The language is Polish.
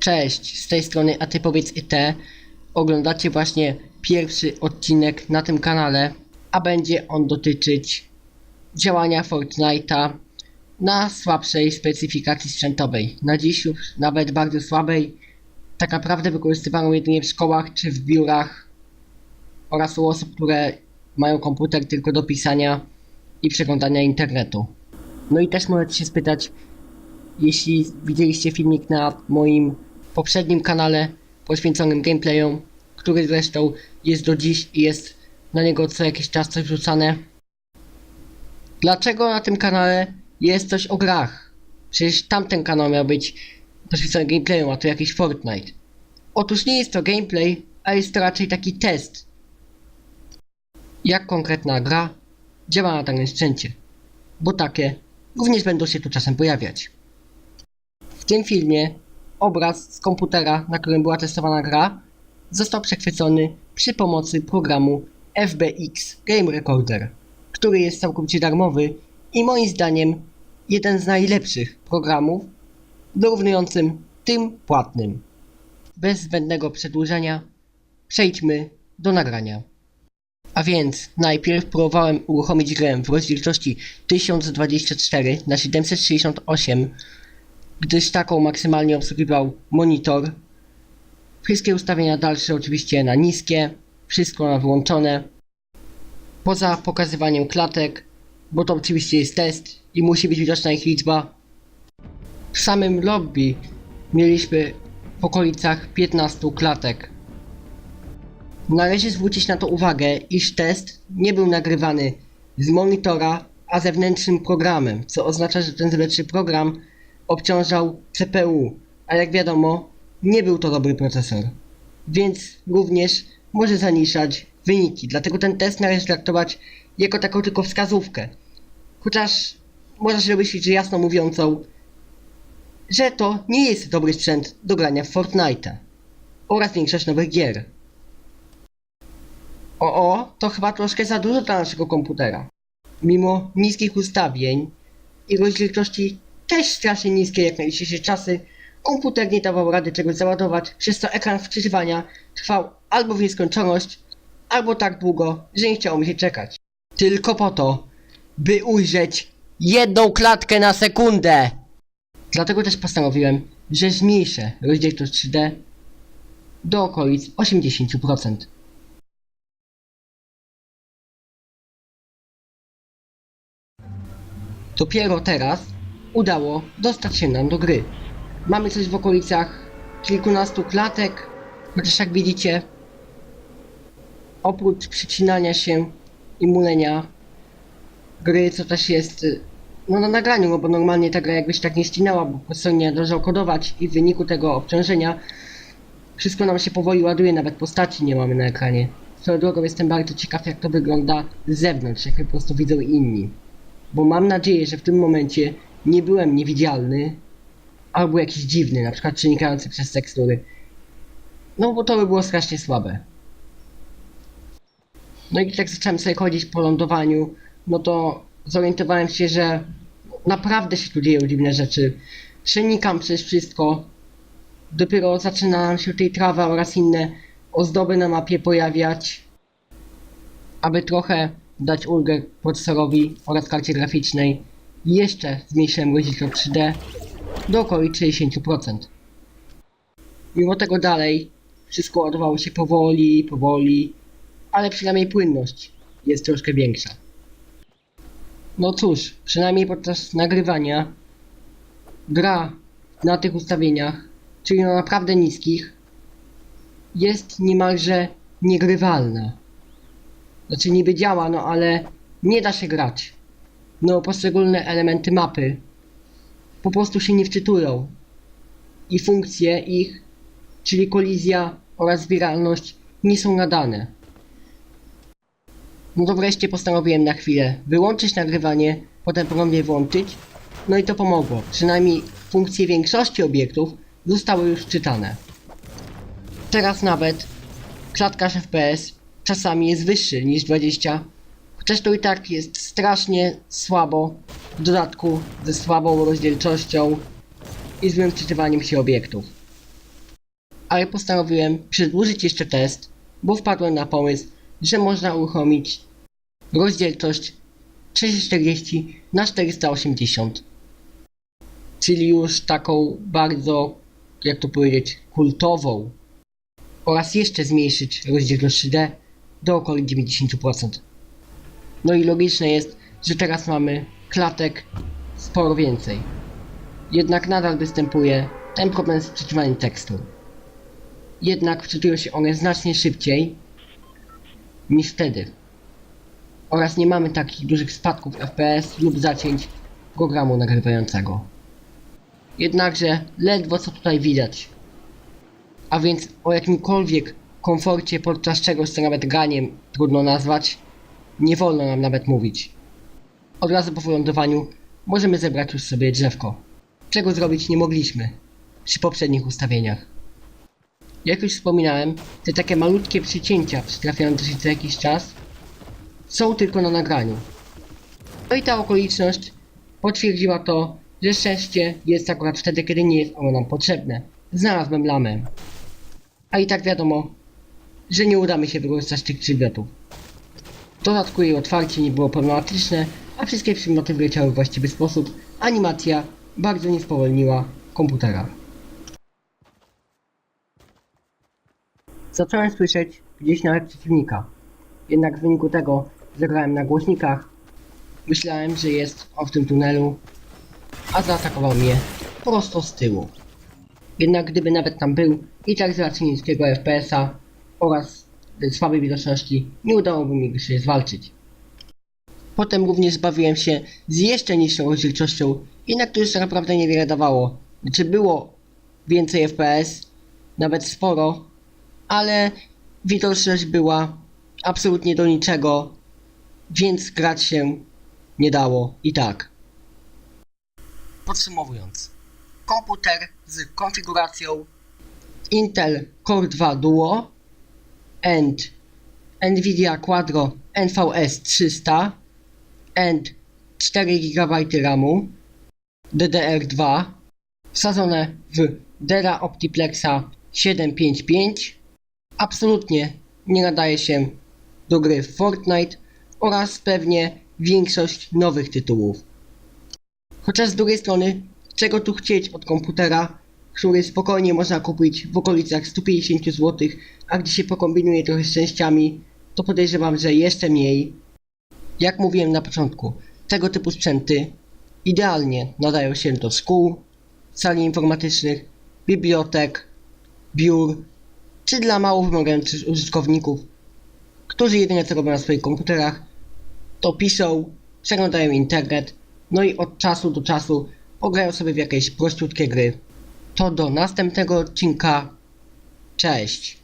Cześć, z tej strony A Ty Powiedz IT. Oglądacie właśnie pierwszy odcinek na tym kanale, a będzie on dotyczyć działania Fortnite'a na słabszej specyfikacji sprzętowej. Na dziś już nawet bardzo słabej, tak naprawdę wykorzystywaną jedynie w szkołach czy w biurach oraz u osób, które mają komputer tylko do pisania i przeglądania internetu. No i też możecie się spytać, jeśli widzieliście filmik na moim poprzednim kanale poświęconym gameplayom, który zresztą jest do dziś i jest na niego co jakiś czas coś wrzucane. Dlaczego na tym kanale jest coś o grach? Przecież tamten kanał miał być poświęcony gameplayom, a to jakiś Fortnite. Otóż nie jest to gameplay, a jest to raczej taki test. Jak konkretna gra działa na danym sprzęcie. Bo takie również będą się tu czasem pojawiać. W tym filmie obraz z komputera, na którym była testowana gra, został przechwycony przy pomocy programu FBX Game Recorder, który jest całkowicie darmowy i moim zdaniem jeden z najlepszych programów, dorównującym tym płatnym. Bez zbędnego przedłużenia przejdźmy do nagrania. A więc najpierw próbowałem uruchomić grę w rozdzielczości 1024 na 768 gdyż taką maksymalnie obsługiwał monitor. Wszystkie ustawienia dalsze oczywiście na niskie, wszystko na wyłączone. Poza pokazywaniem klatek, bo to oczywiście jest test i musi być widoczna ich liczba. W samym lobby mieliśmy w okolicach 15 klatek. Należy zwrócić na to uwagę, iż test nie był nagrywany z monitora, a zewnętrznym programem, co oznacza, że ten zewnętrzny program obciążał CPU, a jak wiadomo, nie był to dobry procesor, więc również może zaniszać wyniki. Dlatego ten test należy traktować jako taką tylko wskazówkę. Chociaż można się domyślić, że jasno mówiącą, że to nie jest dobry sprzęt do grania w Fortnite'a oraz większość nowych gier. O, o, to chyba troszkę za dużo dla naszego komputera. Mimo niskich ustawień i rozdzielczości też strasznie niskie jak na dzisiejsze czasy, komputer nie dawał rady czegoś załadować, przez co ekran wczytywania trwał albo w nieskończoność, albo tak długo, że nie chciało mi się czekać. Tylko po to, by ujrzeć jedną klatkę na sekundę! Dlatego też postanowiłem, że zmniejszę rozdzielczość 3D do okolic 80%. Dopiero teraz udało dostać się nam do gry. Mamy coś w okolicach kilkunastu klatek, chociaż jak widzicie, oprócz przycinania się i mulenia gry, co też jest no na nagraniu, no bo normalnie ta gra jakby się tak nie ścinała, bo po nie należało kodować i w wyniku tego obciążenia wszystko nam się powoli ładuje, nawet postaci nie mamy na ekranie. Swoją drogą jestem bardzo ciekaw jak to wygląda z zewnątrz, jak po prostu widzą inni. Bo mam nadzieję, że w tym momencie nie byłem niewidzialny albo jakiś dziwny, na przykład przenikający przez tekstury. No bo to by było strasznie słabe. No i tak zacząłem sobie chodzić po lądowaniu, no to zorientowałem się, że naprawdę się tu dzieją dziwne rzeczy. Przenikam przez wszystko. Dopiero zaczyna się tej trawa oraz inne ozdoby na mapie pojawiać. Aby trochę dać ulgę procesorowi oraz karcie graficznej, jeszcze zmniejszyłem rozdzielczość 3D do okolic 60%. Mimo tego dalej wszystko ładowało się powoli, powoli, ale przynajmniej płynność jest troszkę większa. No cóż, przynajmniej podczas nagrywania gra na tych ustawieniach, czyli na naprawdę niskich, jest niemalże niegrywalna. Znaczy niby działa, no ale nie da się grać. No poszczególne elementy mapy po prostu się nie wczytują. I funkcje ich, czyli kolizja oraz zbieralność, nie są nadane. No to wreszcie postanowiłem na chwilę wyłączyć nagrywanie, potem ponownie włączyć. No i to pomogło. Przynajmniej funkcje większości obiektów zostały już wczytane. Teraz nawet klatkarz FPS czasami jest wyższy niż 20, chociaż to i tak jest strasznie słabo, w dodatku ze słabą rozdzielczością i złym wczytywaniem się obiektów. ale postanowiłem przedłużyć jeszcze test, bo wpadłem na pomysł, że można uruchomić rozdzielczość 340 na 480 czyli już taką bardzo, jak to powiedzieć, kultową oraz jeszcze zmniejszyć rozdzielczość 3D do około 90%. No i logiczne jest, że teraz mamy klatek sporo więcej. Jednak nadal występuje ten problem z wczytywaniem tekstu. Jednak wczytują się one znacznie szybciej niż wtedy. Oraz nie mamy takich dużych spadków FPS lub zacięć programu nagrywającego. Jednakże ledwo co tutaj widać. A więc o jakimkolwiek komforcie podczas czegoś co nawet ganiem trudno nazwać, nie wolno nam nawet mówić. Od razu po wylądowaniu możemy zebrać już sobie drzewko. Czego zrobić nie mogliśmy przy poprzednich ustawieniach. Jak już wspominałem, te takie malutkie przycięcia przytrafiające się co jakiś czas są tylko na nagraniu. No i ta okoliczność potwierdziła to, że szczęście jest akurat wtedy, kiedy nie jest ono nam potrzebne. Znalazłem lamę. A i tak wiadomo, że nie uda mi się wykorzystać tych przedmiotów. W dodatku jej otwarcie nie było problematyczne, a wszystkie przedmioty wleciały w właściwy sposób. Animacja bardzo nie spowolniła komputera. Zacząłem słyszeć gdzieś nawet przeciwnika. Jednak w wyniku tego, że grałem na głośnikach, myślałem, że jest on w tym tunelu, a zaatakował mnie prosto z tyłu. Jednak gdyby nawet tam był, i tak z racji niskiego FPS-a oraz słabej widoczności nie udałoby mi się zwalczyć. Potem również bawiłem się z jeszcze niższą rozdzielczością, jednak to już naprawdę niewiele dawało. Znaczy było więcej FPS, nawet sporo, ale widoczność była absolutnie do niczego, więc grać się nie dało i tak. Podsumowując, komputer z konfiguracją Intel Core 2 Duo and Nvidia Quadro NVS 300 and 4 GB RAMu. DDR2 wsadzone w Dera Optiplexa 755 absolutnie nie nadaje się do gry w Fortnite oraz pewnie większość nowych tytułów. Chociaż z drugiej strony, czego tu chcieć od komputera, który spokojnie można kupić w okolicach 150 zł, a gdy się pokombinuje trochę z częściami, to podejrzewam, że jeszcze mniej. Jak mówiłem na początku, tego typu sprzęty idealnie nadają się do szkół, sali informatycznych, bibliotek, biur, czy dla mało wymagających użytkowników, którzy jedynie co robią na swoich komputerach, to piszą, przeglądają internet, no i od czasu do czasu pograją sobie w jakieś prościutkie gry. To do następnego odcinka. Cześć!